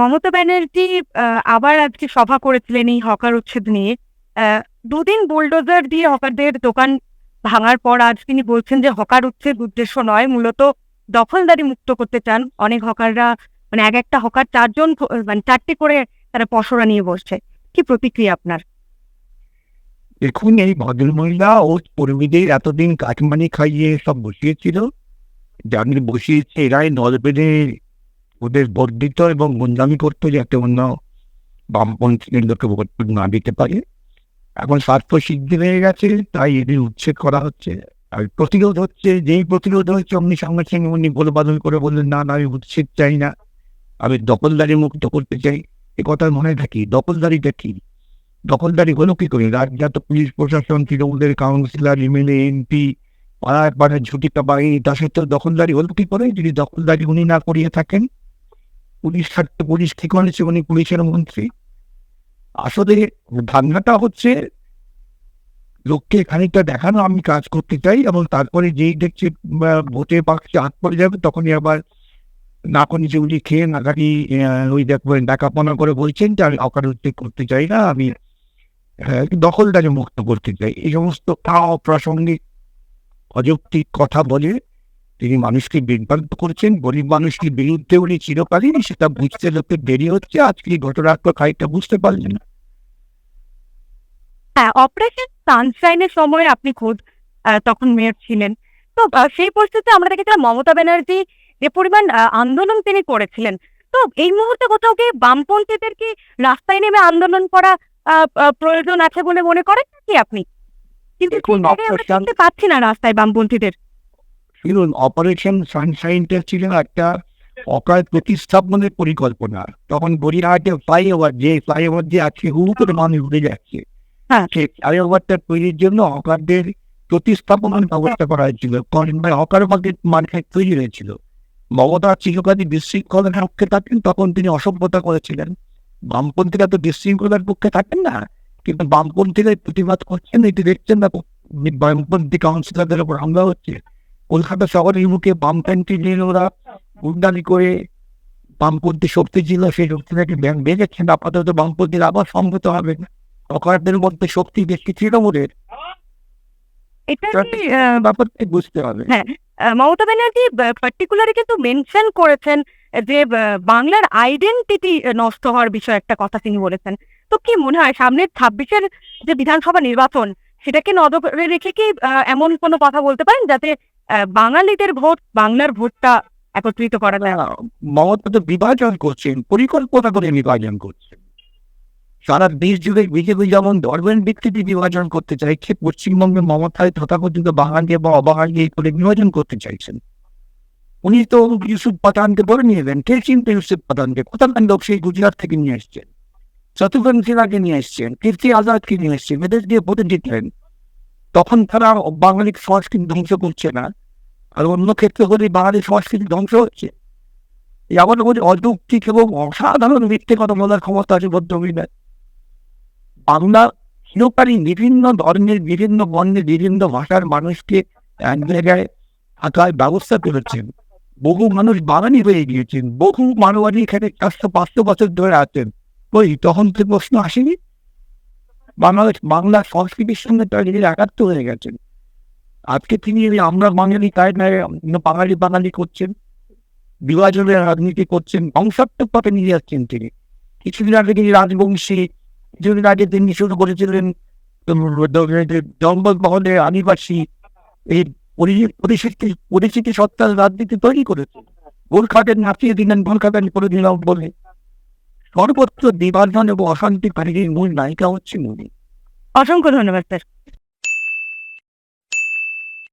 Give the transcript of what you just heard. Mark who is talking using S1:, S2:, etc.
S1: মমতা ব্যানার্জি আবার আজকে সভা করেছিলেন এই হকার উচ্ছেদ নিয়ে। দুদিন বুলডোজার দিয়ে হকারদের দোকান ভাঙার পর আজ তিনি বলছেন যে হকার উচ্ছেদ উদ্দেশ্য নয়, মূলত দখলদারি মুক্ত করতে চান। অনেক হকাররা মানে এক একটা হকার চারজন মানে চারটে করে তারা পসরা নিয়ে বসছে। কি প্রতিক্রিয়া আপনার?
S2: দেখুন, এই ভদ্রমহিলা ও কর্মীদের এতদিন কাটমানি খাইয়ে সব বসিয়েছিল। যাদের বসিয়েছে, এরাই দল বেঁধে ওদের বর্ধিত এবং গুন্ডামি করতো যাতে অন্য বামপন্থীদের লোকে ভোট না দিতে পারে। এখন স্বার্থ সিদ্ধি হয়ে গেছে, তাই এদের উচ্ছেদ করা হচ্ছে। আর প্রতিরোধ হচ্ছে, যেই প্রতিরোধ হচ্ছে, অমনি সঙ্গে সঙ্গে উনি বলে করে বললেন, না না, আমি উচ্ছেদ চাই না। আমি দখলদারি মুক্ত করতে চাই। এ কথা মনে থাকি দখলদারিটা কি? দখলদারি হলো কি করে? রাজ্জাত পুলিশ প্রশাসন, তৃণমূলের কাউন্সিলর, এমএলএ, এমপি, পাড়ায় পাড়ায় ঝুটিটা বাহিনী তার সাথে দখলদারি হলো কি করে? যদি দখলদারি উনি না করিয়ে থাকেন পুলিশ থাকতে পুলিশ কি করেছে উনি পুলিশের মন্ত্রী? আসলে ভাঙনাটা হচ্ছে লোককে খানিকটা দেখানো আমি কাজ করতে চাই এবং তারপরে যেই দেখছি ভোটে বাক্সে হাত পড়ে যাবে তখনই আবার না নিচে উঠে খেয়ে নাকাটি আহ, ওই দেখবেন ডাকাপনা করে বলছেন যে আমি অকারুদ্ধ করতে চাই না আমি আহ, দখলদারি মুক্ত করতে চাই। এই সমস্ত অপ্রাসঙ্গিক অযৌক্তিক কথা বলে তিনি মানুষকে বিভ্রান্ত করছেন গরিব মানুষের বিরুদ্ধে উনি চিরকালীন সেটা বুঝতে লোকের দেরি হচ্ছে আজকে তো খানিকটা বুঝতে পারলেন না।
S1: হ্যাঁ অপারেশন সানশাইনের সময় আপনি আহ, তখন মেয়র ছিলেন। তো সেই পরিস্থিতিতে আমরা দেখেছিলাম মমতা ব্যানার্জি যে পরিমাণ আন্দোলন তিনি করেছিলেন। তো এই মুহূর্তে কোথাও কি বামপন্থীদের কি রাস্তায় নেমে আন্দোলন করা প্রয়োজন আছে বলে মনে করেন কি আপনি? কিন্তু পাচ্ছি না রাস্তায় বামপন্থীদের।
S2: শুনুন অপারেশন সানশাইনটা ছিল একটা অকাল প্রতিস্থাপনের পরিকল্পনা। তখন গড়িয়াহাটে ফ্লাইওভার যে ফ্লাইওভার যে আছে করে মানুষ যাচ্ছে।
S1: হ্যাঁ।
S2: সেই ফ্লাইওভারটা তৈরির জন্য হকারদের প্রতিস্থাপনের ব্যবস্থা করা হয়েছিল। কারণ ভাই হকার মার্কেট মার্কেট তৈরি হয়েছিল। মমতা চিরকালই বিশৃঙ্খলার পক্ষে থাকেন তখন তিনি অসভ্যতা করেছিলেন। বামপন্থীরা তো বিশৃঙ্খলার পক্ষে থাকেন না কিন্তু বামপন্থীরা প্রতিবাদ করছেন এটি দেখছেন না বামপন্থী কাউন্সিলরদের উপর হামলা হচ্ছে। কলকাতা শহরের মুখে বামপন্থী নিয়ে ওরা গুন্ডামি করে বামপন্থী শক্তি ছিল সেই শক্তিটাকে ব্যাংক বেড়েছেন আপাতত বামপন্থীর আবার সংহত হবে। না সরকারদের মধ্যে শক্তি বেশি তৃণমূলের? ব্যাপারটা বুঝতে হবে।
S1: হ্যাঁ মমতা ব্যানার্জি পার্টিকুলারলি কিন্তু মেনশন করেছেন যে বাংলার আইডেন্টিটি নষ্ট হওয়ার বিষয়ে একটা কথা তিনি বলেছেন। তো কি মনে হয় সামনের ছাব্বিশের যে বিধানসভা নির্বাচন সেটাকে নজরে রেখে কি এমন কোনো কথা বলতে পারেন? যাতে বাঙালিদের ভোট, বাংলার ভোটটা একত্রিত করা যায়।
S2: মমতা তো বিভাজন করছেন, পরিকল্পনা করে বিভাজন করছেন। সারা দেশ জুড়ে বিজেপি যেমন ধর্মের ভিত্তিতে বিভাজন করতে চাইছে, পশ্চিমবঙ্গে মমতায় তথাকথিত বাঙালি বা অবাঙালি করে বিভাজন করতে চাইছেন। উনি তো ইউসুফ পাঠানকে বলে নিয়ে এলেন, কে চিনতে ইউসুফ পাঠানকে? কোথাকার লোক সেই গুজরাট থেকে নিয়ে এসছেন শত্রুঘ্ন সিনহাকে নিয়ে এসছেন, কীর্তি আজাদকে নিয়ে এসছেন এদের দিয়ে ভোটে জিতলেন। তখন তারা বাঙালির সংস্কৃতি ধ্বংস করছে না। আর অন্য ক্ষেত্রে হলে বাঙালি সংস্কৃতি ধ্বংস হচ্ছে আমার বলি অযৌক্তিক এবং অসাধারণ মিথ্যে কথা বলার ক্ষমতা আছে ভদ্রমহিলার বাংলা চিরকালই বিভিন্ন ধর্মের, বিভিন্ন বর্ণের, বিভিন্ন ভাষার মানুষকে এক জায়গায় থাকার ব্যবস্থা করেছেন বহু মানুষ বাঙালি হয়ে গিয়েছেন। বহু মানবাড়ি এখানে চারশো পাঁচশো বছর ধরে আছেন ওই তখন তো প্রশ্ন আসেনি। বাংলাদেশ বাংলা সংস্কৃতির সঙ্গে তারা নিজের একাত্ম হয়ে গেছেন আজকে তিনি আমরা বাঙালি, তাই নয় বাঙালি বাঙালি করছেন। বিভাজনের রাজনীতি করছেন। ধ্বংসাত্মক পথে নিয়ে যাচ্ছেন তিনি। কিছুদিন আগে তিনি রাজবংশী, কিছুদিন আগে তিনি শুরু করেছিলেন জঙ্গল মহলে আদিবাসী, এই পরি- পরিস্থিতি পরিস্থিতি সত্তার রাজনীতি তৈরি করেছে গোলখাটের নাচিয়ে দিলেন গোলখাটের করে দিলাম বলে সর্বত্র বিভাজন এবং অশান্তি কারীর মূল নায়িকা হচ্ছে মোদী।
S1: অসংখ্য ধন্যবাদ স্যার।